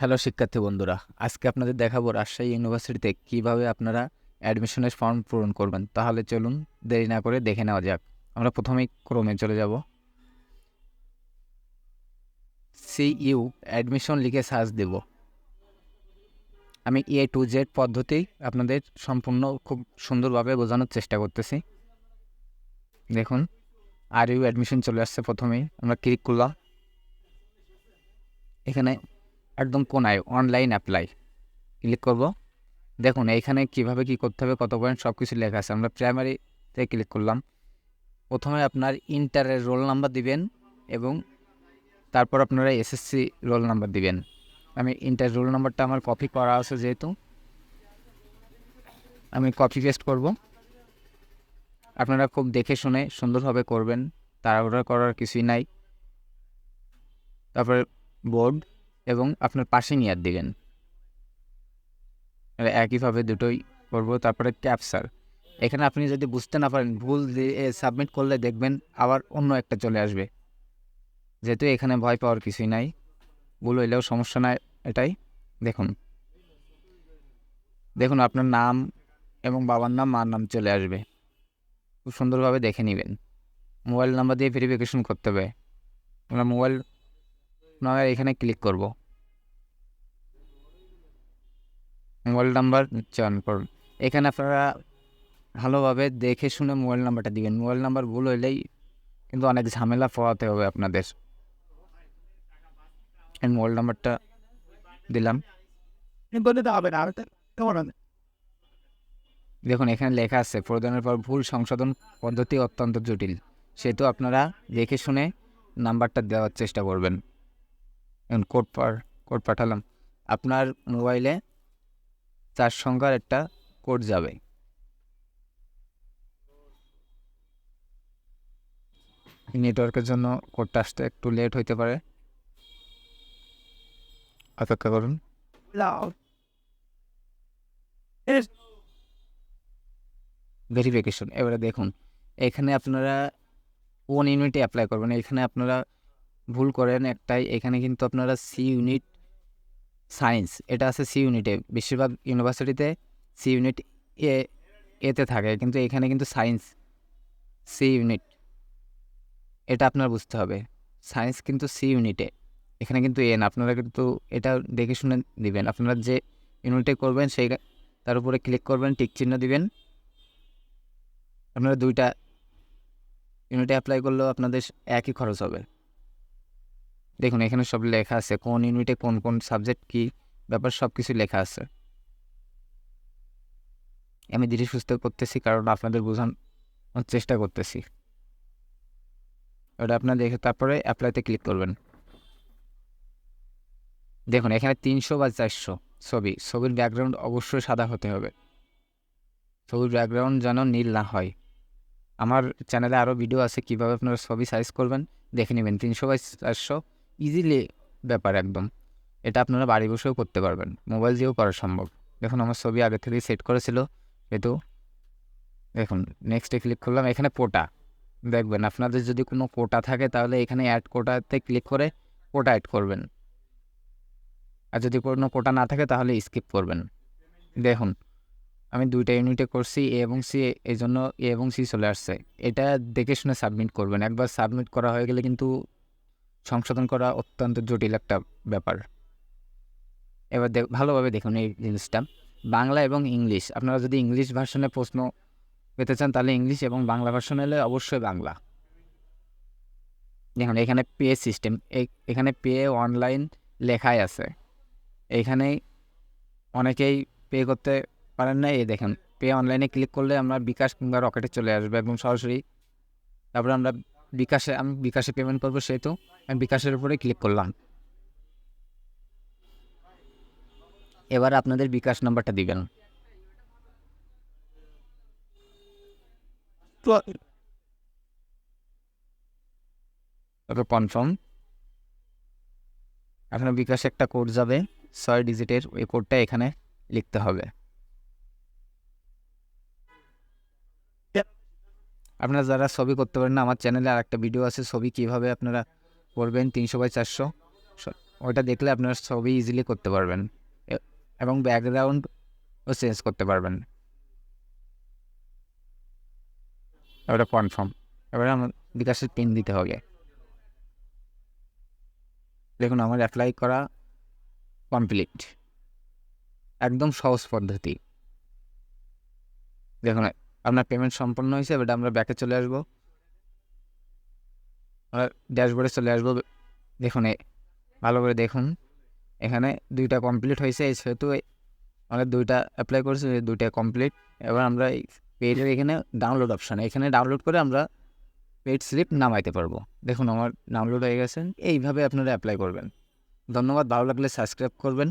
Hello শিক্ষার্থী বন্ধুরা, আজকে আপনাদের দেখাবো রাজশাহী ইউনিভার্সিটিতে কীভাবে আপনারা অ্যাডমিশনের ফর্ম পূরণ করবেন। তাহলে চলুন দেরি না করে দেখে নেওয়া যাক। আমরা প্রথমেই ক্রমে চলে যাব। সিইউ, অ্যাডমিশন লিখে সার্চ দেব। আমি এ টু জেড পদ্ধতি আপনাদের সম্পূর্ণ খুব সুন্দরভাবে বোঝানোর চেষ্টা করতেছি। দেখুন, আর ইউ অ্যাডমিশন চলে আসছে প্রথমেই। আমরা ক্লিক করলাম। এখানে একদম কোনায় অনলাইন অ্যাপ্লাই ক্লিক করব। দেখুন, এইখানে কীভাবে কি করতে হবে, কত পয়েন্ট সব কিছু লেখা আছে। আমরা প্রাইমারিতে ক্লিক করলাম। প্রথমে আপনার ইন্টারের রোল নাম্বার দিবেন এবং তারপর আপনারা এসএসসি রোল নাম্বার দিবেন। আমি ইন্টার রোল নাম্বারটা আমার কপি করা আছে যেহেতু। আমি কপি পেস্ট করব। আপনারা খুব দেখে শুনে সুন্দরভাবে করবেন। তাড়াহুড়া করার কিছুই নাই। তারপরে বোর্ড এবং আপনার পাশে নিয়ে দিবেন। আর একইভাবে দুটোই করব, তারপরে ক্যাপচার এখানে আপনি যদি বুঝতে না পারেন, ভুল সাবমিট করলে দেখবেন আবার অন্য একটা চলে আসবে। যেহেতু এখানে ভয় পাওয়ার কিছুই নাই, ভুল হইলেও সমস্যা নাই এটাই। দেখুন। দেখুন আপনার নাম এবং বাবার নাম, মার নাম চলে আসবে। খুব সুন্দরভাবে দেখে নেবেন। মোবাইল নাম্বার দিয়ে ভেরিফিকেশন করতে হবে। আমরা মোবাইল নয় এখানে ক্লিক করব। মোবাইল নাম্বার চয়ন করুন। এখানে আপনারা ভালোভাবে দেখে শুনে মোবাইল নাম্বারটা দিবেন। মোবাইল নাম্বার ভুল হইলেই কিন্তু অনেক ঝামেলা পোহাতে হবে আপনাদের। মোবাইল নাম্বারটা দিলাম। দেখুন এখানে লেখা আছে প্রদানের পর ভুল সংশোধন পদ্ধতি অত্যন্ত জটিল। সেহেতু আপনারা দেখে শুনে নাম্বারটা দেওয়ার চেষ্টা করবেন। কোড পার কোড পাঠালাম। আপনার মোবাইলে চার সংখ্যার একটা কোড যাবে। নেটওয়ার্কের জন্য কোডটা আসতে একটু লেট হইতে পারে। অপেক্ষা করুন। ভেরিফিকেশন এবারে দেখুন। এখানে আপনারা কোন ইউনিটে অ্যাপ্লাই করবেন। এখানে আপনারা ভুল করেন একটাই, এখানে কিন্তু আপনারা সি ইউনিট সায়েন্স এটা আছে সি ইউনিটে বেশিরভাগ ইউনিভার্সিটিতে সি ইউনিট এ, এতে থাকে, কিন্তু এখানে কিন্তু সায়েন্স সি ইউনিট এটা আপনার বুঝতে হবে। সায়েন্স কিন্তু সি ইউনিটে এখানে কিন্তু এন আপনারা কিন্তু এটা দেখে শুনে দিবেন। আপনারা যে ইউনিটে করবেন, সেই তার উপরে ক্লিক করবেন টিক চিহ্ন দিবেন। আপনারা দুইটা ইউনিটে অ্যাপ্লাই করলেও আপনাদের একই খরচ হবে। দেখুন, এখানে সব লেখা আছে, কোন ইউনিটে কোন কোন সাবজেক্ট কি, ব্যাপার সব কিছু লেখা আছে। আমি ধীরে সুস্থ করতেছি কারণ আপনাদের বোঝানোর চেষ্টা করতেছি। ওটা আপনার দেখে তারপরে অ্যাপ্লাইতে ক্লিক করবেন। দেখুন, এখানে তিনশো বা চারশো ছবি। ছবির ব্যাকগ্রাউন্ড অবশ্যই সাদা হতে হবে। ছবির ব্যাকগ্রাউন্ড যেন নীল না হয়। আমার চ্যানেলে আরও ভিডিও আছে কীভাবে আপনারা ছবি সাইজ করবেন, দেখে নেবেন। তিনশো বাই চারশো ইজিলি ব্যাপার একদম। এটা আপনারা বাড়ি বসেও করতে পারবেন। মোবাইল দিয়েও করা সম্ভব। দেখুন, আমার ছবি আগে থেকেই সেট করেছিল। কিন্তু দেখুন নেক্সটে ক্লিক করলাম, এখানে কোটা দেখবেন, আপনাদের যদি কোনো কোটা থাকে, তাহলে এখানে অ্যাড কোটাতে ক্লিক করে কোটা অ্যাড করবেন। আর যদি কোনো কোটা না থাকে, তাহলে স্কিপ করবেন। দেখুন, আমি দুইটা ইউনিটে করছি এ এবং সি এই জন্য এ এবং সি চলে আসছে। এটা দেখে শুনে সাবমিট করবেন। একবার সাবমিট করা হয়ে গেলে কিন্তু সংশোধন করা অত্যন্ত জটিল একটা ব্যাপার। এবার দেখ, ভালোভাবে দেখুন এই জিনিসটা। বাংলা এবং ইংলিশ, আপনারা যদি ইংলিশ ভার্সনে প্রশ্ন পেতে চান, তাহলে ইংলিশ এবং বাংলা ভার্সন হলে অবশ্যই বাংলা। দেখুন, এখানে পে সিস্টেম এখানে পে অনলাইন লেখাই আছে। এখানে অনেকেই পে করতে পারেন না। এই দেখেন, পে অনলাইনে ক্লিক করলে আমরা বিকাশ কিংবা রকেটে চলে আসবে এবং সরাসরি। তারপরে আমরা বিকাশে আমি বিকাশে পেমেন্ট করব সেহেতু আমি বিকাশের উপরে ক্লিক করলাম। এবার আপনাদের বিকাশ নাম্বারটা দিবেন। কনফার্ম আপনার বিকাশে একটা কোড যাবে ছয় ডিজিটের ওই কোডটা এখানে লিখতে হবে। আপনারা যারা ছবি করতে পারেন না, আমার চ্যানেলে আর একটা ভিডিও আছে, ছবি কীভাবে আপনারা করবেন? তিনশো বাই চারশো। ওটা দেখলে আপনারা ছবি ইজিলি করতে পারবেন। এবং ব্যাকগ্রাউন্ডও চেঞ্জ করতে পারবেন। ওটা কনফার্ম এবারে আমার বিকাশের পিন দিতে হবে। দেখুন, আমার অ্যাপ্লাই করা কমপ্লিট একদম সহজ পদ্ধতি। দেখুন আপনার পেমেন্ট সম্পন্ন হয়েছে এবার আমরা ব্যাকে চলে আসব। ড্যাশবোর্ডে চলে আসব। দেখুন ভালো করে দেখুন। এখানে দুইটা কমপ্লিট হয়েছে সেহেতু আমরা দুইটা অ্যাপ্লাই করেছি দুইটা কমপ্লিট এবার আমরা এই পেজের এখানে ডাউনলোড অপশান এখানে ডাউনলোড করে আমরা পেড স্লিপ নামাইতে পারব। দেখুন আমার ডাউনলোড হয়ে গেছে, এইভাবে আপনারা অ্যাপ্লাই করবেন। ধন্যবাদ, ভালো লাগলে সাবস্ক্রাইব করবেন।